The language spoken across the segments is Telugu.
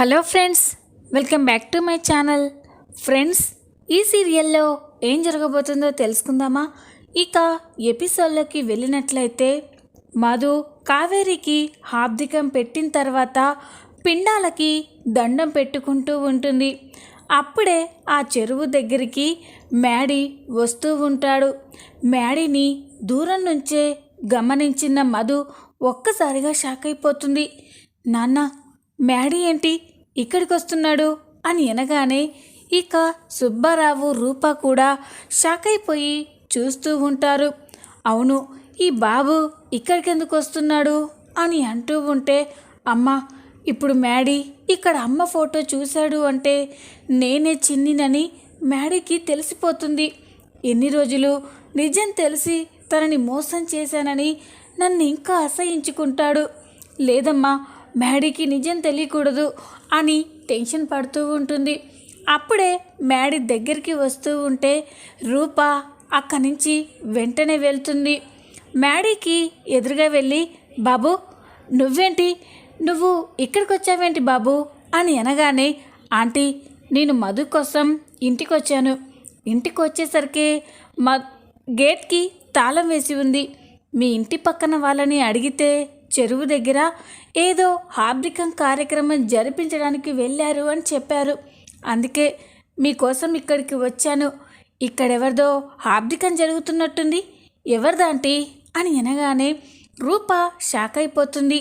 Hello friends welcome back to my channel. Friends ఈ సీరియల్లో ఏం జరగబోతుందో తెలుసుకుందామా? ఇక ఎపిసోడ్లోకి వెళ్ళినట్లయితే మధు కావేరికి హార్దికం పెట్టిన తర్వాత పిండాలకి దండం పెట్టుకుంటూ ఉంటుంది. అప్పుడే ఆ చెరువు దగ్గరికి మ్యాడీ వస్తూ ఉంటాడు. మ్యాడీని దూరం నుంచే గమనించిన మధు ఒక్కసారిగా షాక్ అయిపోతుంది. నాన్న మ్యాడీ ఏంటి? ఇక్కడికి వస్తున్నాడు అని అనగానే ఇక సుబ్బారావు రూప కూడా షాక్ అయిపోయి చూస్తూ ఉంటారు. అవును ఈ బాబు ఇక్కడికెందుకు వస్తున్నాడు అని అంటూ ఉంటే అమ్మ ఇప్పుడు మ్యాడీ ఇక్కడ అమ్మ ఫోటో చూశాడు అంటే నేనే చిన్నినని మ్యాడీకి తెలిసిపోతుంది. ఎన్ని రోజులు నిజం తెలిసి తనని మోసం చేశానని నన్ను ఇంకా అసహించుకుంటాడు. లేదమ్మా మ్యాడీకి నిజం తెలియకూడదు అని టెన్షన్ పడుతూ ఉంటుంది. అప్పుడే మ్యాడీ దగ్గరికి వస్తూ ఉంటే రూప అక్కడి నుంచి వెంటనే వెళ్తుంది. మ్యాడీకి ఎదురుగా వెళ్ళి బాబు నువ్వేంటి? నువ్వు ఇక్కడికి వచ్చావేంటి బాబు? అని అనగానే ఆంటీ నేను మధు కోసం ఇంటికి వచ్చాను ఇంటికి వచ్చేసరికి మా గేట్కి తాళం వేసి ఉంది. మీ ఇంటి పక్కన వాళ్ళని అడిగితే చెరువు దగ్గర ఏదో హాబ్రికం కార్యక్రమం జరిపించడానికి వెళ్ళారు అని చెప్పారు. అందుకే మీకోసం ఇక్కడికి వచ్చాను. ఇక్కడెవరిదో హాబ్రికం జరుగుతున్నట్టుంది. ఎవరిదాంటి అని అనగానే రూప షాక్ అయిపోతుంది.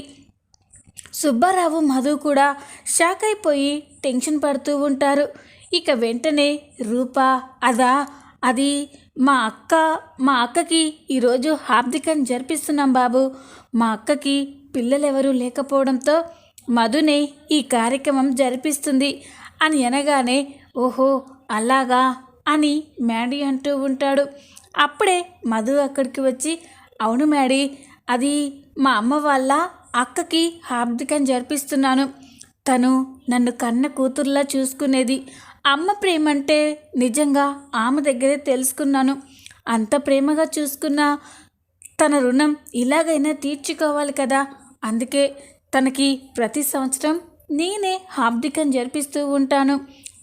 సుబ్బారావు మధు కూడా షాక్ అయిపోయి టెన్షన్ పడుతూ ఉంటారు. ఇక వెంటనే రూప అదా అది మా అక్క మా అక్కకి ఈరోజు హాబ్దికం జరిపిస్తున్నాం బాబు. మా అక్కకి పిల్లలెవరూ లేకపోవడంతో మధునే ఈ కార్యక్రమం జరిపిస్తుంది అని అనగానే ఓహో అలాగా అని మ్యాడీ అంటూ ఉంటాడు. అప్పుడే మధు అక్కడికి వచ్చి అవును మ్యాడీ అది మా అమ్మ వాళ్ళ అక్కకి హార్దికం జరిపిస్తున్నాను. తను నన్ను కన్న కూతుర్లా చూసుకునేది. అమ్మ ప్రేమ అంటే నిజంగా ఆమె దగ్గరే తెలుసుకున్నాను. అంత ప్రేమగా చూసుకున్న తన రుణం ఇలాగైనా తీర్చుకోవాలి కదా. అందుకే తనకి ప్రతి సంవత్సరం నేనే హాబ్దికం జరిపిస్తూ ఉంటాను.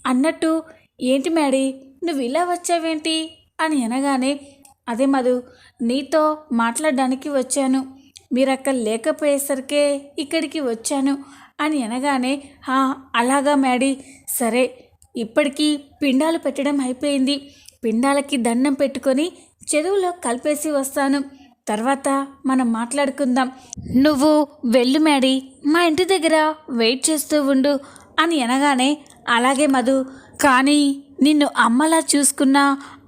అన్నట్టు ఏంటి మ్యాడీ నువ్వు ఇలా వచ్చావేంటి? అని అనగానే అదే మధు నీతో మాట్లాడడానికి వచ్చాను. మీరు అక్కడ లేకపోయేసరికే ఇక్కడికి వచ్చాను. అని అనగానే "హా, అలాగా మ్యాడీ. సరే ఇప్పటికీ పిండాలు పెట్టడం అయిపోయింది. పిండాలకి దండం పెట్టుకొని చెరువులో కలిపేసి వస్తాను. తర్వాత మనం మాట్లాడుకుందాం. నువ్వు వెళ్ళు మేడి మా ఇంటి దగ్గర వెయిట్ చేస్తూ ఉండు అని అనగానే అలాగే మధు కానీ నిన్ను అమ్మలా చూసుకున్న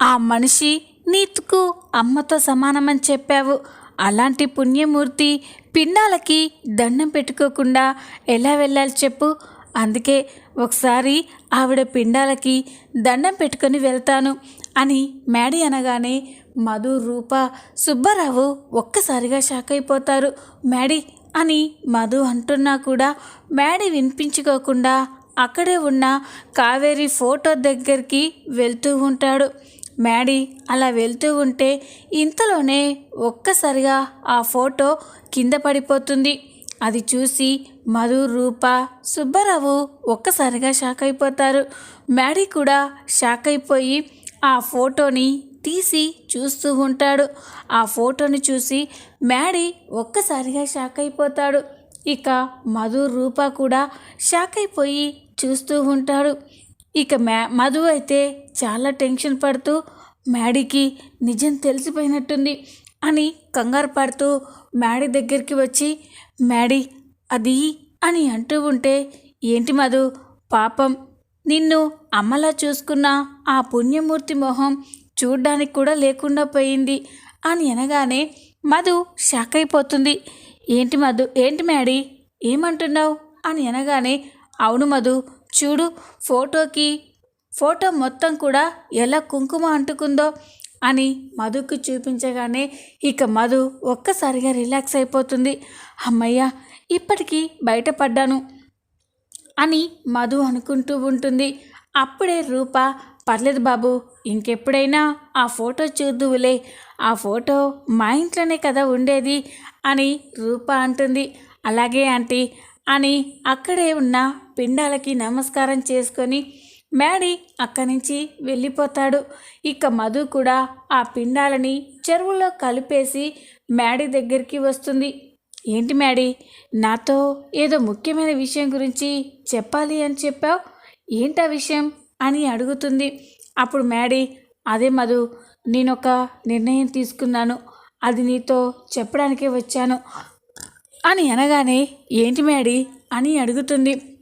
ఆ మనిషి నీతుకు అమ్మతో సమానమని చెప్పావు. అలాంటి పుణ్యమూర్తి పిండాలకి దండం పెట్టుకోకుండా ఎలా వెళ్ళాలి చెప్పు. అందుకే ఒకసారి ఆవిడ పిండాలకి దండం పెట్టుకొని వెళ్తాను అని మ్యాడీ అనగానే మధు రూప సుబ్బారావు ఒక్కసారిగా షాక్ అయిపోతారు. మ్యాడీ అని మధు అంటున్నా కూడా మ్యాడీ వినిపించుకోకుండా అక్కడే ఉన్న కావేరి ఫోటో దగ్గరికి వెళ్తూ ఉంటాడు. మ్యాడీ అలా వెళ్తూ ఉంటే ఇంతలోనే ఒక్కసారిగా ఆ ఫోటో కింద పడిపోతుంది. అది చూసి మధు రూప సుబ్బారావు ఒక్కసారిగా షాక్ అయిపోతారు. మ్యాడీ కూడా షాక్ అయిపోయి ఆ ఫోటోని తీసి చూస్తూ ఉంటాడు. ఆ ఫోటోని చూసి మ్యాడీ ఒక్కసారిగా షాక్ అయిపోతాడు. ఇక మధు రూప కూడా షాక్ అయిపోయి చూస్తూ ఉంటాడు. ఇక మ్యా మధు అయితే చాలా టెన్షన్ పడుతూ మ్యాడీకి నిజం తెలిసిపోయినట్టుంది అని కంగారు పడుతూ మ్యాడీ దగ్గరికి వచ్చి మ్యాడీ అది అని అంటూ ఉంటే ఏంటి మధు పాపం నిన్ను అమ్మలా చూసుకున్న ఆ పుణ్యమూర్తి మొహం చూడ్డానికి కూడా లేకుండా పోయింది. అని అనగానే మధు షాక్ అయిపోతుంది. ఏంటి మధు? ఏంటి మ్యాడీ? ఏమంటున్నావు? అని అనగానే అవును మధు చూడు ఫోటోకి ఫోటో మొత్తం కూడా ఎలా కుంకుమ అంటుకుందో అని మధుకు చూపించగానే ఇక మధు ఒక్కసారిగా రిలాక్స్ అయిపోతుంది. అమ్మయ్య ఇప్పటికీ బయటపడ్డాను అని మధు అనుకుంటూ ఉంటుంది. అప్పుడే రూప పర్లేదు బాబు ఇంకెప్పుడైనా ఆ ఫోటో చూద్దువులే. ఆ ఫోటో మా ఇంట్లోనే కదా ఉండేది అని రూప అంటుంది. అలాగే ఆంటీ అని అక్కడే ఉన్న పిండాలకి నమస్కారం చేసుకొని మ్యాడీ అక్కడి నుంచి వెళ్ళిపోతాడు. ఇక మధు కూడా ఆ పిండాలని చెరువులో కలిపేసి మ్యాడీ దగ్గరికి వస్తుంది. ఏంటి మ్యాడీ నాతో ఏదో ముఖ్యమైన విషయం గురించి చెప్పాలి అని చెప్పావు? ఏంటా విషయం? అని అడుగుతుంది. అప్పుడు మ్యాడీ అదే మధు నేను ఒక నిర్ణయం తీసుకున్నాను. అది నీతో చెప్పడానికే వచ్చాను. అని అనగానే ఏంటి మ్యాడీ? అని అడుగుతుంది.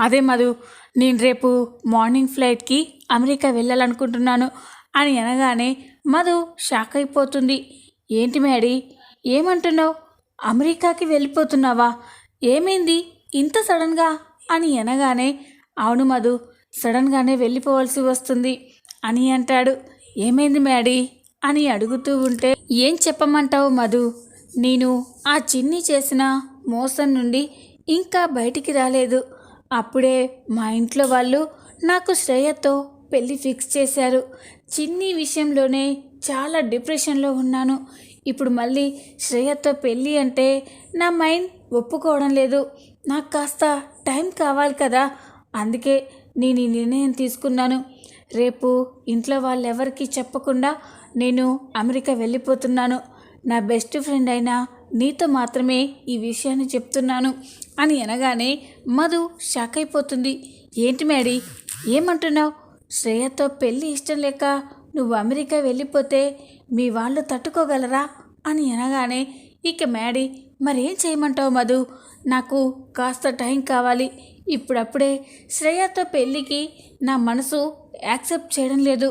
అదే మధు నేను రేపు మార్నింగ్ ఫ్లైట్కి అమెరికా వెళ్ళాలనుకుంటున్నాను. అని అనగానే మధు షాక్ అయిపోతుంది. ఏంటి మ్యాడీ? ఏమంటున్నావు? అమెరికాకి వెళ్ళిపోతున్నావా? ఏమైంది? ఇంత సడన్గా? అని అనగానే అవును మధు సడన్గానే వెళ్ళిపోవాల్సి వస్తుంది. అని అంటాడు. ఏమైంది మ్యాడీ? అని అడుగుతూ ఉంటే ఏం చెప్పమంటావు మధు? నేను ఆ చిన్ని చేసిన మోసం నుండి ఇంకా బయటికి రాలేదు. అప్పుడే మా ఇంట్లో వాళ్ళు నాకు శ్రేయతో పెళ్ళి ఫిక్స్ చేశారు. చిన్ని విషయంలోనే చాలా డిప్రెషన్లో ఉన్నాను. ఇప్పుడు మళ్ళీ శ్రేయతో పెళ్ళి అంటే నా మైండ్ ఒప్పుకోవడం లేదు. నాకు కాస్త టైం కావాలి కదా. అందుకే నేను ఈ నిర్ణయం తీసుకున్నాను. రేపు ఇంట్లో వాళ్ళెవరికీ చెప్పకుండా నేను అమెరికా వెళ్ళిపోతున్నాను. నా బెస్ట్ ఫ్రెండ్ అయిన నీతో మాత్రమే ఈ విషయాన్ని చెప్తున్నాను అని అనగానే మధు షాక్ అయిపోతుంది. ఏంటి మేడీ ఏమంటున్నావు? శ్రేయతో పెళ్ళి ఇష్టం లేక నువ్వు అమెరికా వెళ్ళిపోతే మీ వాళ్ళు తట్టుకోగలరా? అని అనగానే ఇక మేడీ మరేం చేయమంటావు మధు? నాకు కాస్త టైం కావాలి. ఇప్పుడప్పుడే శ్రేయతో పెళ్ళికి నా మనసు యాక్సెప్ట్ చేయడం లేదు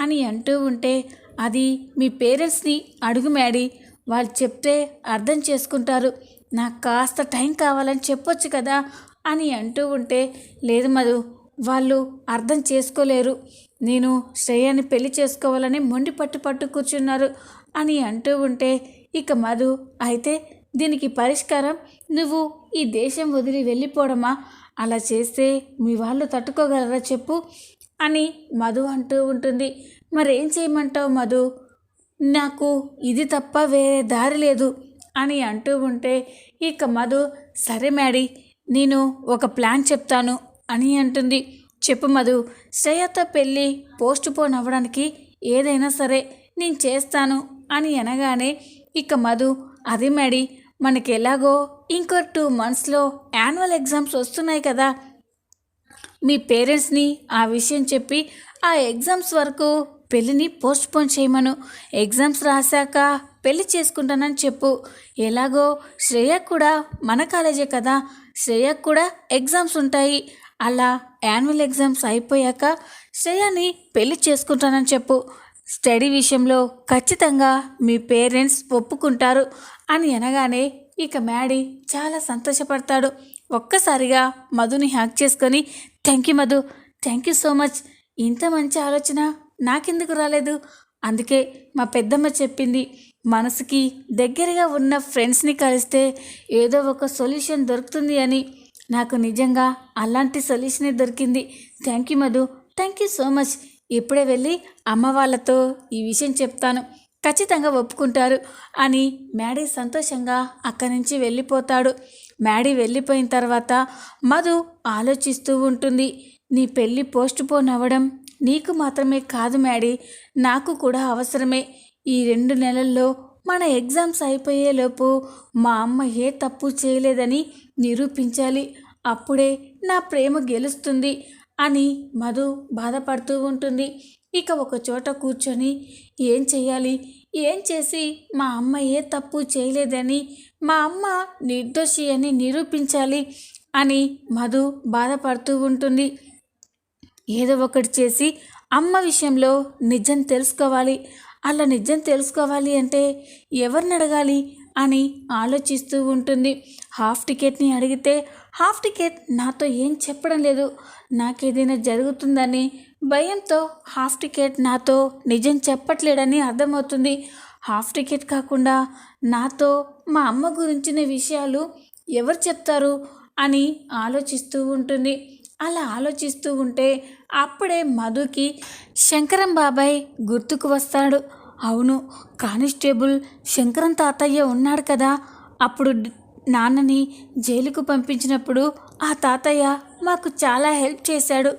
అని అంటూ ఉంటే అది మీ పేరెంట్స్ని అడుగు మేడి. వాళ్ళు చెప్తే అర్థం చేసుకుంటారు. నాకు కాస్త టైం కావాలని చెప్పొచ్చు కదా అని అంటూ ఉంటే లేదు మధు వాళ్ళు అర్థం చేసుకోలేరు. నేను శ్రేయాన్ని పెళ్ళి చేసుకోవాలని మొండి పట్టు పట్టు కూర్చున్నారు అని అంటూ ఉంటే ఇక మధు అయితే దీనికి పరిష్కారం నువ్వు ఈ దేశం వదిలి వెళ్ళిపోవడమా అలా చేస్తే మీ వాళ్ళు తట్టుకోగలరా చెప్పు అని మధు అంటూ ఉంటుంది. మరేం చేయమంటావు మధు? నాకు ఇది తప్ప వేరే దారి లేదు అని అంటూ ఉంటే ఇక మధు సరే మ్యాడీ నేను ఒక ప్లాన్ చెప్తాను అని అంటుంది. చెప్పు మధు శ్రేయతో పెళ్ళి పోస్ట్ పోన్ అవ్వడానికి ఏదైనా సరే నేను చేస్తాను అని అనగానే ఇక మధు అది మ్యాడీ మనకి ఎలాగో ఇంకో టూ మంత్స్లో యాన్యువల్ ఎగ్జామ్స్ వస్తున్నాయి కదా. మీ పేరెంట్స్ని ఆ విషయం చెప్పి ఆ ఎగ్జామ్స్ వరకు పెళ్ళిని పోస్ట్పోన్ చేయమను. ఎగ్జామ్స్ రాశాక పెళ్ళి చేసుకుంటానని చెప్పు. ఎలాగో శ్రేయ కూడా మన కాలేజే కదా. శ్రేయ కూడా ఎగ్జామ్స్ ఉంటాయి. అలా యాన్యువల్ ఎగ్జామ్స్ అయిపోయాక శ్రేయని పెళ్ళి చేసుకుంటానని చెప్పు. స్టడీ విషయంలో ఖచ్చితంగా మీ పేరెంట్స్ ఒప్పుకుంటారు. అని అనగానే ఇక మ్యాడీ చాలా సంతోషపడతాడు. ఒక్కసారిగా మధుని హ్యాక్ చేసుకొని thank you Madhu thank you so much. ఇంత మంచి ఆలోచన నాకెందుకు రాలేదు? అందుకే మా పెద్దమ్మ చెప్పింది మనసుకి దగ్గరగా ఉన్న ఫ్రెండ్స్ని కలిస్తే ఏదో ఒక సొల్యూషన్ దొరుకుతుంది అని. నాకు నిజంగా అలాంటి సొల్యూషనే దొరికింది. Thank you Madhu thank you so much. ఇప్పుడే వెళ్ళి అమ్మ వాళ్ళతో ఈ విషయం చెప్తాను. ఖచ్చితంగా ఒప్పుకుంటారు అని మ్యాడీ సంతోషంగా అక్కడి నుంచి వెళ్ళిపోతాడు. మ్యాడీ వెళ్ళిపోయిన తర్వాత మధు ఆలోచిస్తూ ఉంటుంది. నీ పెళ్ళి పోస్ట్ పోన్ అవ్వడం నీకు మాత్రమే కాదు మ్యాడీ నాకు కూడా అవసరమే. ఈ రెండు నెలల్లో మన ఎగ్జామ్స్ అయిపోయేలోపు మా అమ్మ ఏ తప్పు చేయలేదని నిరూపించాలి. అప్పుడే నా ప్రేమ గెలుస్తుంది అని మధు బాధపడుతూ ఉంటుంది. ఇక ఒక చోట కూర్చొని ఏం చేయాలి ఏం చేసి మా అమ్మ ఏ తప్పు చేయలేదని మా అమ్మ నిర్దోషి అని నిరూపించాలి అని మధు బాధపడుతూ ఉంటుంది. ఏదో ఒకటి చేసి అమ్మ విషయంలో నిజం తెలుసుకోవాలి. అలా నిజం తెలుసుకోవాలి అంటే ఎవరిని అడగాలి? అని ఆలోచిస్తూ ఉంటుంది. హాఫ్ టికెట్ని అడిగితే హాఫ్ టికెట్ నాతో ఏం చెప్పడం లేదు. నాకేదైనా జరుగుతుందని. భయంతో హాఫ్ టికెట్ నాతో నిజం చెప్పట్లేడని అర్థమవుతుంది. హాఫ్ టికెట్ కాకుండా నాతో మా అమ్మ గురించిన విషయాలు ఎవరు చెప్తారు అని ఆలోచిస్తూ ఉంటుంది. అలా ఆలోచిస్తూ ఉంటే అప్పుడే మధుకి శంకరం బాబాయ్ గుర్తుకు వస్తాడు. అవును కానిస్టేబుల్ శంకరం తాతయ్య ఉన్నాడు కదా. అప్పుడు నాన్నని జైలుకు పంపించినప్పుడు ఆ తాతయ్య మాకు చాలా హెల్ప్ చేశాడు.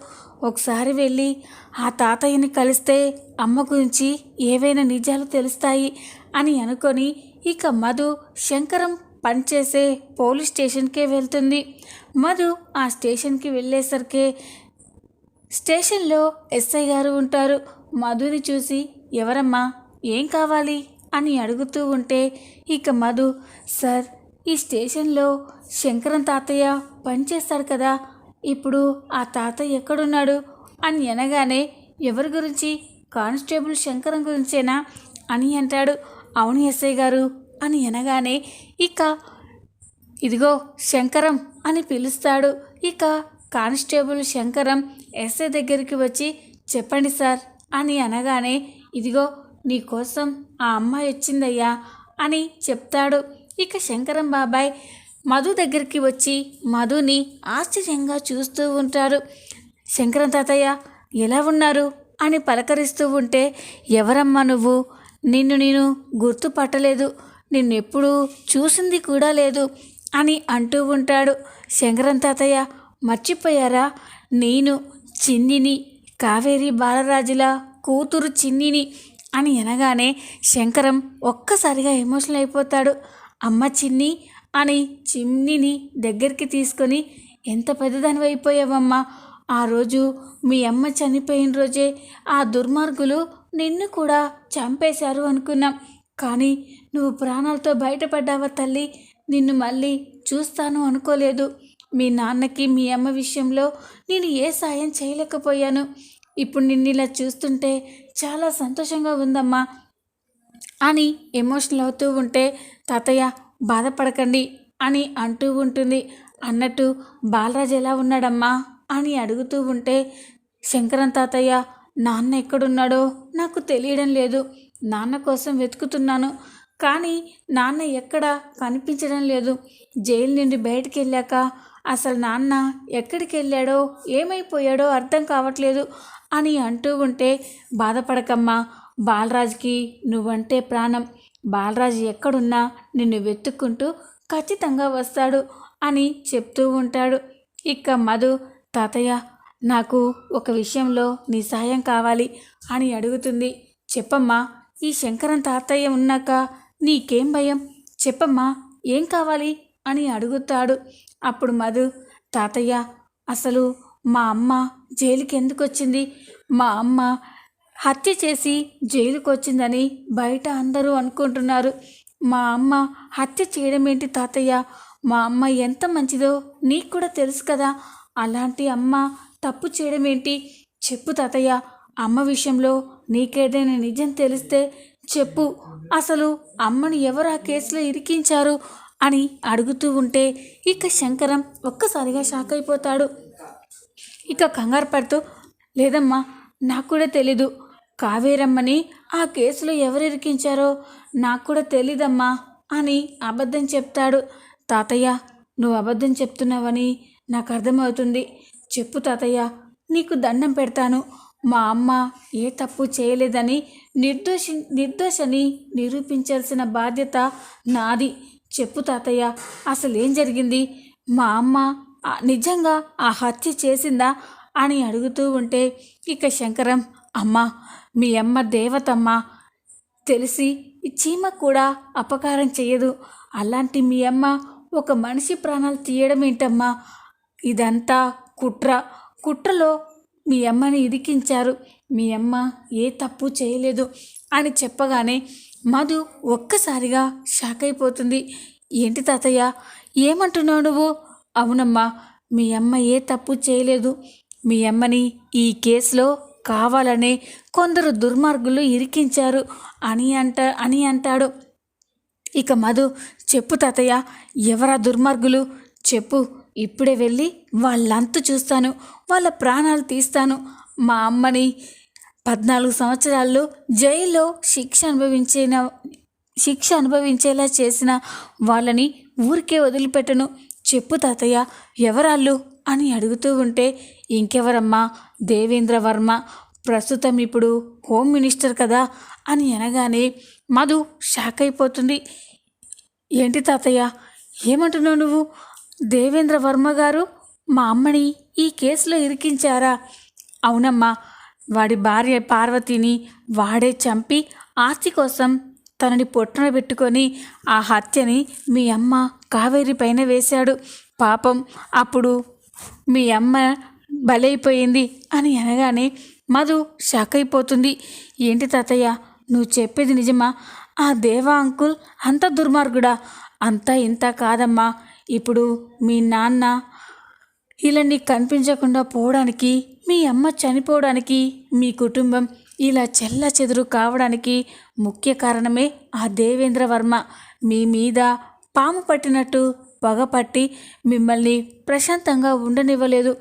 ఒకసారి వెళ్ళి ఆ తాతయ్యని కలిస్తే అమ్మ గురించి ఏవైనా నిజాలు తెలుస్తాయి అని అనుకొని ఇక మధు శంకరం పనిచేసే పోలీస్ స్టేషన్కే వెళ్తుంది. మధు ఆ స్టేషన్కి వెళ్ళేసరికి స్టేషన్లో ఎస్ఐ గారు ఉంటారు. మధుని చూసి ఎవరమ్మా ఏం కావాలి అని అడుగుతూ ఉంటే ఇక మధు సార్ ఈ స్టేషన్లో శంకరం తాతయ్య పనిచేస్తాడు కదా ఇప్పుడు ఆ తాతయ్య ఎక్కడున్నాడు? అని అనగానే ఎవరి గురించి? కానిస్టేబుల్ శంకరం గురించేనా? అని అంటాడు. అవును ఎస్ఐ గారు అని అనగానే ఇక ఇదిగో శంకరం అని పిలుస్తాడు. ఇక కానిస్టేబుల్ శంకరం ఎస్ఐ దగ్గరికి వచ్చి చెప్పండి సార్ అని అనగానే ఇదిగో నీకోసం ఆ అమ్మాయి వచ్చిందయ్యా అని చెప్తాడు. ఇక శంకరం బాబాయ్ మధు దగ్గరికి వచ్చి మధుని ఆశ్చర్యంగా చూస్తూ ఉంటారు శంకరం తాతయ్య ఎలా ఉన్నారు? అని పలకరిస్తూ ఉంటే ఎవరమ్మా నువ్వు? నిన్ను నేను గుర్తుపట్టలేదు. నిన్నెప్పుడు చూసింది కూడా లేదు అని అంటూ ఉంటాడు. శంకరం తాతయ్య మర్చిపోయారా? నేను చిన్నిని కావేరి బాలరాజుల కూతురు చిన్నిని అని అనగానే శంకరం ఒక్కసారిగా ఎమోషనల్ అయిపోతాడు. అమ్మ చిన్ని అని చిన్నిని దగ్గరికి తీసుకొని ఎంత పెద్దదానివి అయిపోయావమ్మా ఆ రోజు మీ అమ్మ చనిపోయిన రోజే ఆ దుర్మార్గులు నిన్ను కూడా చంపేశారు అనుకున్నాం. కానీ నువ్వు ప్రాణాలతో బయటపడ్డావా తల్లి? నిన్ను మళ్ళీ చూస్తాను అనుకోలేదు. మీ నాన్నకి మీ అమ్మ విషయంలో నేను ఏ సాయం చేయలేకపోయాను. ఇప్పుడు నిన్ను ఇలా చూస్తుంటే చాలా సంతోషంగా ఉందమ్మా అని ఎమోషనల్ అవుతూ ఉంటే తాతయ్య బాధపడకండి అని అంటూ ఉంటుంది. అన్నట్టు బాలరాజు ఎలా ఉన్నాడమ్మా అని అడుగుతూ ఉంటే శంకరం తాతయ్య నాన్న ఎక్కడున్నాడో నాకు తెలియడం లేదు. నాన్న కోసం వెతుకుతున్నాను. కానీ నాన్న ఎక్కడ కనిపించడం లేదు. జైలు నుండి బయటికి వెళ్ళాక అసలు నాన్న ఎక్కడికి వెళ్ళాడో ఏమైపోయాడో అర్థం కావట్లేదు అని అంటూ ఉంటే బాధపడకమ్మా బాలరాజుకి నువ్వంటే ప్రాణం. బాలరాజు ఎక్కడున్నా నిన్ను వెతుక్కుంటూ ఖచ్చితంగా వస్తాడు అని చెప్తూ ఉంటాడు. ఇక మధు తాతయ్య నాకు ఒక విషయంలో నీ సాయం కావాలి అని అడుగుతుంది. చెప్పమ్మా ఈ శంకరం తాతయ్య ఉన్నాక నీకేం భయం? చెప్పమ్మా ఏం కావాలి? అని అడుగుతాడు. అప్పుడు మధు తాతయ్య అసలు మా అమ్మ జైలుకి ఎందుకు వచ్చింది మా అమ్మ హత్య చేసి జైలుకు వచ్చిందని బయట అందరూ అనుకుంటున్నారు. మా అమ్మ హత్య చేయడం ఏంటి తాతయ్య? మా అమ్మ ఎంత మంచిదో నీకు కూడా తెలుసు కదా. అలాంటి అమ్మ తప్పు చేయడం ఏంటి చెప్పు తాతయ్య అమ్మ విషయంలో నీకేదైనా నిజం తెలిస్తే చెప్పు. అసలు అమ్మను ఎవరు ఆ కేసులో ఇరికించారు అని అడుగుతూ ఉంటే ఇక శంకరం ఒక్కసారిగా షాక్ అయిపోతాడు. ఇక కంగారు పడుతూ లేదమ్మా నాకు కూడా తెలీదు. కావేరమ్మని ఆ కేసులో ఎవరు ఇరికించారో నాకు కూడా తెలీదమ్మా అని అబద్ధం చెప్తాడు. తాతయ్య నువ్వు అబద్ధం చెప్తున్నావని నాకు అర్థమవుతుంది. చెప్పు తాతయ్య నీకు దండం పెడతాను. మా అమ్మ ఏ తప్పు చేయలేదని నిర్దోషి నిర్దోషని నిరూపించాల్సిన బాధ్యత నాది. చెప్పు తాతయ్య అసలేం జరిగింది? మా అమ్మ నిజంగా ఆ హత్య చేసిందా? అని అడుగుతూ ఉంటే ఇక శంకరం అమ్మ మీ అమ్మ దేవతమ్మ. తెలిసి ఈ చీమ కూడా అపకారం చేయదు అలాంటి మీ అమ్మ ఒక మనిషి ప్రాణాలు తీయడం ఏంటమ్మా ఇదంతా కుట్ర. కుట్రలో మీ అమ్మని ఇరికించారు. మీ అమ్మ ఏ తప్పు చేయలేదు అని చెప్పగానే మధు ఒక్కసారిగా షాక్ అయిపోతుంది. ఏంటి తాతయ్య? ఏమంటున్నావు నువ్వు? అవునమ్మా మీ అమ్మ ఏ తప్పు చేయలేదు. మీ అమ్మని ఈ కేసులో కావాలనే కొందరు దుర్మార్గులు ఇరికించారు అని అంట అని అంటాడు. ఇక మధు చెప్పు తాతయ్య ఎవరా దుర్మార్గులు? చెప్పు. ఇప్పుడే వెళ్ళి వాళ్ళంతు చూస్తాను వాళ్ళ ప్రాణాలు తీస్తాను. మా అమ్మని పద్నాలుగు సంవత్సరాల్లో జైల్లో శిక్ష అనుభవించిన శిక్ష అనుభవించేలా చేసిన వాళ్ళని ఊరికే వదిలిపెట్టను. చెప్పు తాతయ్య ఎవరాళ్ళు అని అడుగుతూ ఉంటే ఇంకెవరమ్మా? దేవేంద్ర వర్మ ప్రస్తుతం ఇప్పుడు హోమ్ మినిస్టర్ కదా అని అనగానే మధు షాక్ అయిపోతుంది. ఏంటి తాతయ్య ఏమంటున్నావు నువ్వు? దేవేంద్ర వర్మ గారు మా అమ్మని ఈ కేసులో ఇరికించారా? అవునమ్మా వాడి భార్య పార్వతిని వాడే చంపి ఆస్తి కోసం తనని పొట్టున పెట్టుకొని ఆ హత్యని మీ అమ్మ కావేరి పైన వేశాడు. పాపం అప్పుడు మీ అమ్మ బలైపోయింది అని అనగానే మధు షాక్ అయిపోతుంది. ఏంటి తాతయ్య నువ్వు చెప్పేది నిజమా? ఆ దేవా అంకుల్ అంత దుర్మార్గుడా? అంతా ఇంత కాదమ్మా. ఇప్పుడు మీ నాన్న ఇలా నీకు కనిపించకుండా పోవడానికి మీ అమ్మ చనిపోవడానికి మీ కుటుంబం ఇలా చెల్ల చెదురు కావడానికి ముఖ్య కారణమే ఆ దేవేంద్ర వర్మ. మీ మీద పాము పట్టినట్టు పగపట్టి మిమ్మల్ని ప్రశాంతంగా ఉండనివ్వలేదు.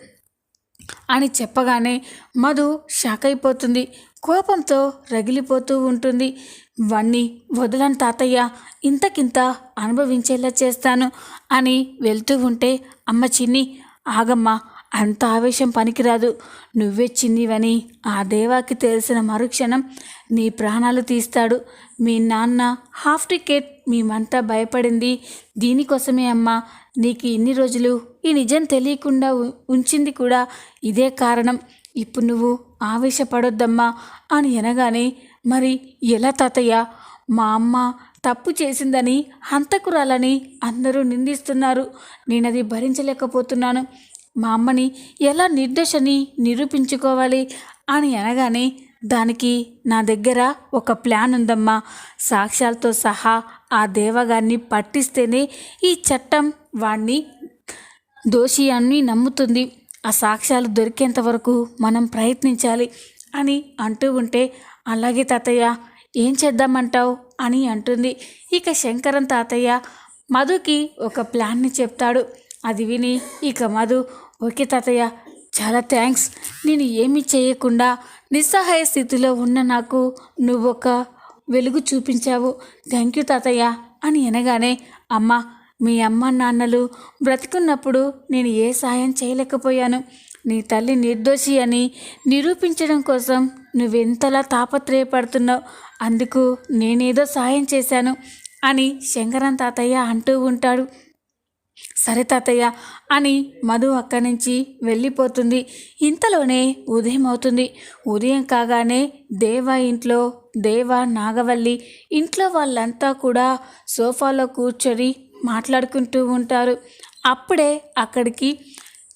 అని చెప్పగానే మధు షాక్ అయిపోతుంది కోపంతో రగిలిపోతూ ఉంటుంది. వన్ని వదలని తాతయ్య ఇంతకింత అనుభవించేలా చేస్తాను అని వెళ్తూ ఉంటే అమ్మ చిన్ని ఆగమ్మా అంత ఆవేశం పనికిరాదు. నువ్వే చిన్నివని ఆ దేవాకి తెలిసిన మరుక్షణం నీ ప్రాణాలు తీస్తాడు. మీ నాన్న హాఫ్ టికెట్ మేమంతా భయపడింది. దీనికోసమే అమ్మా నీకు ఇన్ని రోజులు ఈ నిజం తెలియకుండా ఉ- ఉంచింది కూడా ఇదే కారణం. ఇప్పుడు నువ్వు ఆవేశపడొద్దమ్మా అని అనగానే మరి ఎలా తాతయ్య? మా అమ్మ తప్పు చేసిందని హంతకురాలని అందరూ నిందిస్తున్నారు. నేనది భరించలేకపోతున్నాను. మా అమ్మని ఎలా నిర్దోషని నిరూపించుకోవాలి అని అనగానే దానికి నా దగ్గర ఒక ప్లాన్ ఉందమ్మా. సాక్ష్యాలతో సహా ఆ దేవగాన్ని పట్టిస్తేనే ఈ చట్టం వాణ్ణి దోషి అని నమ్ముతుంది. ఆ సాక్ష్యాలు దొరికేంత వరకు మనం ప్రయత్నించాలి అని అంటూ ఉంటే అలాగే తాతయ్య ఏం చేద్దామంటావు? అని అంటుంది. ఇక శంకరం తాతయ్య మధుకి ఒక ప్లాన్ని చెప్తాడు. అది విని ఇక మధు ఓకే తాతయ్య చాలా థ్యాంక్స్. నేను ఏమీ చేయకుండా నిస్సహాయ స్థితిలో ఉన్న నాకు నువ్వు ఒక వెలుగు చూపించావు. థ్యాంక్ యూ తాతయ్య అని అనగానే అమ్మ మీ అమ్మ నాన్నలు బ్రతికున్నప్పుడు నేను ఏ సాయం చేయలేకపోయాను. నీ తల్లి నిర్దోషి అని నిరూపించడం కోసం నువ్వెంతలా తాపత్రయపడుతున్నావు? అందుకు నేనేదో సాయం చేశాను అని శంకరం తాతయ్య అంటూ ఉంటాడు. సరే తాతయ్య అని మధు అక్కడి నుంచి వెళ్ళిపోతుంది. ఇంతలోనే ఉదయం అవుతుంది. ఉదయం కాగానే దేవ ఇంట్లో దేవ నాగవల్లి ఇంట్లో వాళ్ళంతా కూడా సోఫాలో కూర్చొని మాట్లాడుకుంటూ ఉంటారు. అప్పుడే అక్కడికి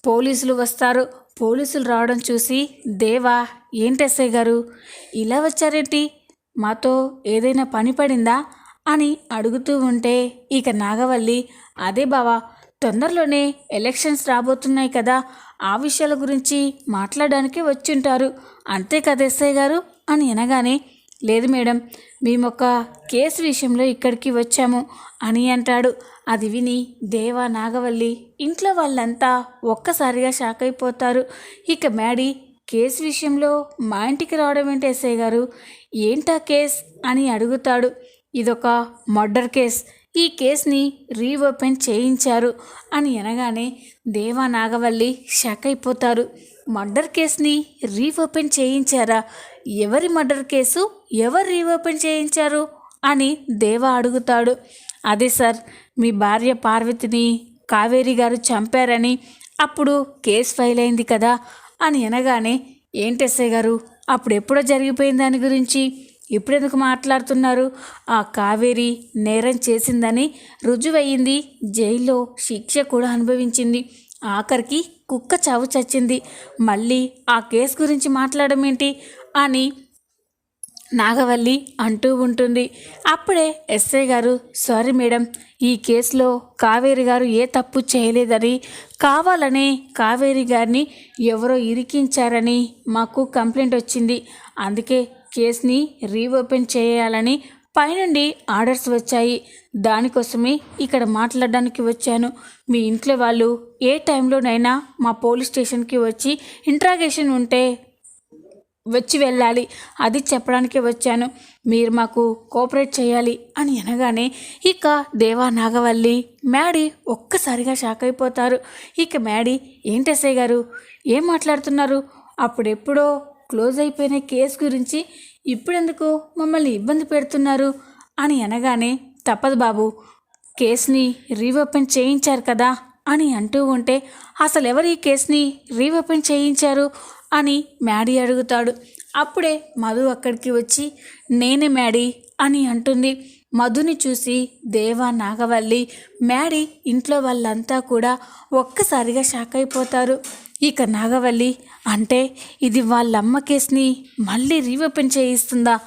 పోలీసులు వస్తారు. పోలీసులు రావడం చూసి దేవా ఏంటెస్ఐ గారు? ఇలా వచ్చారేంటి? మాతో ఏదైనా పని పడిందా? అని అడుగుతూ ఉంటే ఇక నాగవల్లి అదే బావా తొందరలోనే ఎలక్షన్స్ రాబోతున్నాయి కదా ఆ విషయాల గురించి మాట్లాడడానికి వచ్చింటారు. అంతే కదా ఎస్ఐ గారు? అని అనగానే లేదు మేడం మేము ఒక కేసు విషయంలో ఇక్కడికి వచ్చాము అని అంటాడు. అది విని దేవా నాగవల్లి ఇంట్లో వాళ్ళంతా ఒక్కసారిగా షాక్ అయిపోతారు. ఇక మ్యాడీ కేసు విషయంలో మా ఇంటికి రావడం ఏంటి ఎస్ఐ గారు? ఏంటా కేస్? అని అడుగుతాడు. ఇదొక మర్డర్ కేస్. ఈ కేస్ని రీఓపెన్ చేయించారు అని అనగానే దేవా నాగవల్లి షాక్ అయిపోతారు. మర్డర్ కేస్ని రీఓపెన్ చేయించారా? ఎవరి మర్డర్ కేసు? ఎవరు రీఓపెన్ చేయించారు? అని దేవా అడుగుతాడు. అదే సార్ మీ భార్య పార్వతిని కావేరి గారు చంపారని అప్పుడు కేసు ఫైల్ అయింది కదా అని అనగానే ఏంటి గారు అప్పుడు ఎప్పుడో జరిగిపోయిన దాని గురించి? ఇప్పుడెందుకు మాట్లాడుతున్నారు? ఆ కావేరి నేరం చేసిందని రుజువయ్యింది జైల్లో శిక్ష కూడా అనుభవించింది. ఆఖరికి కుక్క చావు చచ్చింది. మళ్ళీ ఆ కేసు గురించి మాట్లాడడం ఏంటి? అని నాగవల్లి అంటూ ఉంటుంది. అప్పుడే ఎస్ఐ గారు సారీ మేడం ఈ కేసులో కావేరి గారు ఏ తప్పు చేయలేదని కావాలనే కావేరి గారిని ఎవరో ఇరికించారని మాకు కంప్లైంట్ వచ్చింది. అందుకే కేసుని రీఓపెన్ చేయాలని పైనుండి ఆర్డర్స్ వచ్చాయి. దానికోసమే ఇక్కడ మాట్లాడడానికి వచ్చాను. మీ ఇంట్లో వాళ్ళు ఏ టైంలోనైనా మా పోలీస్ స్టేషన్కి వచ్చి ఇంట్రాగేషన్ ఉంటే వచ్చి వెళ్ళాలి. అది చెప్పడానికి వచ్చాను. మీరు మాకు కోఆపరేట్ చేయాలి అని అనగానే ఇక దేవా నాగవల్లి మ్యాడీ ఒక్కసారిగా షాక్ అయిపోతారు. ఇక మ్యాడీ ఏంటసే గారు? ఏం మాట్లాడుతున్నారు? అప్పుడెప్పుడో క్లోజ్ అయిపోయిన కేసు గురించి ఇప్పుడెందుకు మమ్మల్ని ఇబ్బంది పెడుతున్నారు? అని అనగానే తప్పదు బాబు. కేసుని రీఓపెన్ చేయించారు కదా అని అంటూ ఉంటే అసలు ఎవరు ఈ కేసుని రీఓపెన్ చేయించారు? అని మ్యాడీ అడుగుతాడు. అప్పుడే మధు అక్కడికి వచ్చి నేనే మ్యాడీ అని అంటుంది. మధుని చూసి దేవా నాగవల్లి మ్యాడీ ఇంట్లో వాళ్ళంతా కూడా ఒక్కసారిగా షాక్ అయిపోతారు. ఇక నాగవల్లి అంటే ఇది వాళ్ళమ్మ కేసుని మళ్ళీ రీఓపెన్ చేయిస్తుందా?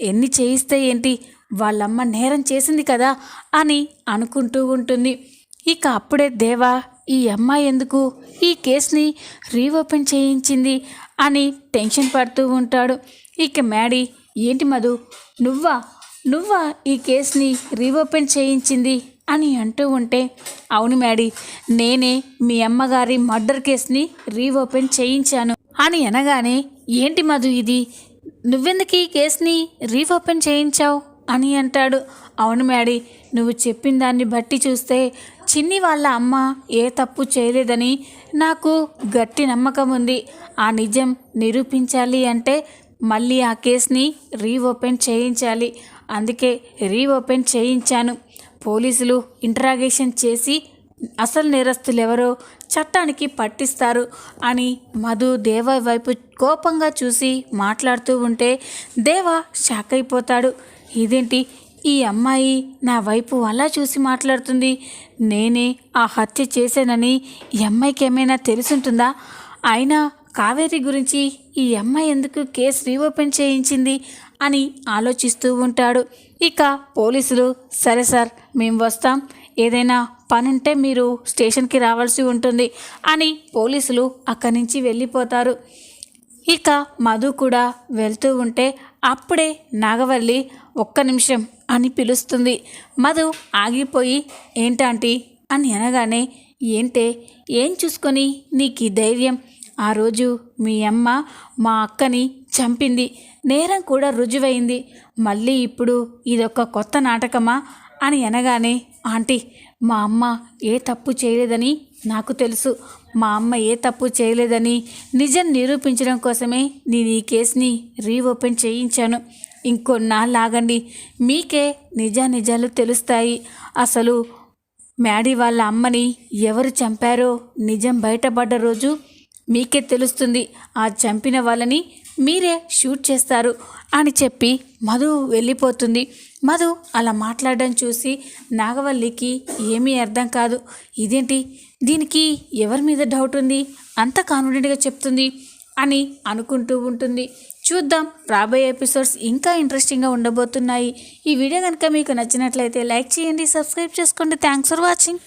ఎన్ని చేయిస్తే ఏంటి? వాళ్ళమ్మ నేరం చేసింది కదా అని అనుకుంటూ ఉంటుంది. ఇక అప్పుడే దేవా ఈ అమ్మాయి ఎందుకు ఈ కేసుని రీఓపెన్ చేయించింది అని టెన్షన్ పడుతూ ఉంటాడు. ఇక మ్యాడీ ఏంటి మధు? నువ్వా? నువ్వా ఈ కేసుని రీఓపెన్ చేయించింది? అని అంటూ ఉంటే అవును మ్యాడీ నేనే మీ అమ్మగారి మర్డర్ కేసుని రీఓపెన్ చేయించాను. అని అనగానే ఏంటి మధు ఇది? నువ్వెందుకు ఈ కేసుని రీఓపెన్ చేయించావు? అని అంటాడు. అవును మ్యాడీ నువ్వు చెప్పిన దాన్ని బట్టి చూస్తే చిన్ని వాళ్ళ అమ్మ ఏ తప్పు చేయలేదని నాకు గట్టి నమ్మకం ఉంది. ఆ నిజం నిరూపించాలి అంటే మళ్ళీ ఆ కేసుని రీఓపెన్ చేయించాలి. అందుకే రీఓపెన్ చేయించాను. పోలీసులు ఇంటరాగేషన్ చేసి అసలు నేరస్తులు ఎవరో చట్టానికి పట్టిస్తారు అని మధు దేవ వైపు కోపంగా చూసి మాట్లాడుతూ ఉంటే దేవ షాక్ అయిపోతాడు. ఇదేంటి ఈ అమ్మాయి నా వైపు అలా చూసి మాట్లాడుతుంది. నేనే ఆ హత్య చేశానని ఈ అమ్మాయికి ఏమైనా తెలుసుంటుందా? అయినా కావేరి గురించి ఈ అమ్మాయి ఎందుకు కేసు రీఓపెన్ చేయించింది అని ఆలోచిస్తూ ఉంటాడు. ఇక పోలీసులు సరే సార్ మేము వస్తాం. ఏదైనా పనుంటే మీరు స్టేషన్కి రావాల్సి ఉంటుంది అని పోలీసులు అక్కడి నుంచి వెళ్ళిపోతారు. ఇక మధు కూడా వెళ్తూ ఉంటే అప్పుడే నాగవల్లి ఒక్క నిమిషం అని పిలుస్తుంది. మధు ఆగిపోయి ఏంటంటీ అని అనగానే ఏంటే ఏం చూసుకొని నీకు ఈ ధైర్యం? ఆ రోజు మీ అమ్మ మా అక్కని చంపింది. నేరం కూడా రుజువైంది. మళ్ళీ ఇప్పుడు ఇదొక కొత్త నాటకమా? అని అనగానే ఆంటీ మా అమ్మ ఏ తప్పు చేయలేదని నాకు తెలుసు. మా అమ్మ ఏ తప్పు చేయలేదని నిజం నిరూపించడం కోసమే నేను ఈ కేసుని రీఓపెన్ చేయించాను. ఇంకొన్నాళ్ళు ఆగండి మీకే నిజానిజాలు తెలుస్తాయి. అసలు మ్యాడీ వాళ్ళ అమ్మని ఎవరు చంపారో నిజం బయటపడ్డ రోజు మీకే తెలుస్తుంది. ఆ చంపిన వాళ్ళని మీరే షూట్ చేస్తారు అని చెప్పి మధు వెళ్ళిపోతుంది. మధు అలా మాట్లాడడం చూసి నాగవల్లికి ఏమీ అర్థం కాదు. ఇదేంటి? దీనికి ఎవరి మీద డౌట్ ఉంది? అంత కాన్ఫిడెంట్గా చెప్తుంది అని అనుకుంటూ ఉంటుంది. చూద్దాం రాబోయే ఎపిసోడ్స్ ఇంకా ఇంట్రెస్టింగ్గా ఉండబోతున్నాయి. ఈ వీడియో కనుక మీకు నచ్చినట్లయితే లైక్ చేయండి సబ్స్క్రైబ్ చేసుకోండి. Thanks for watching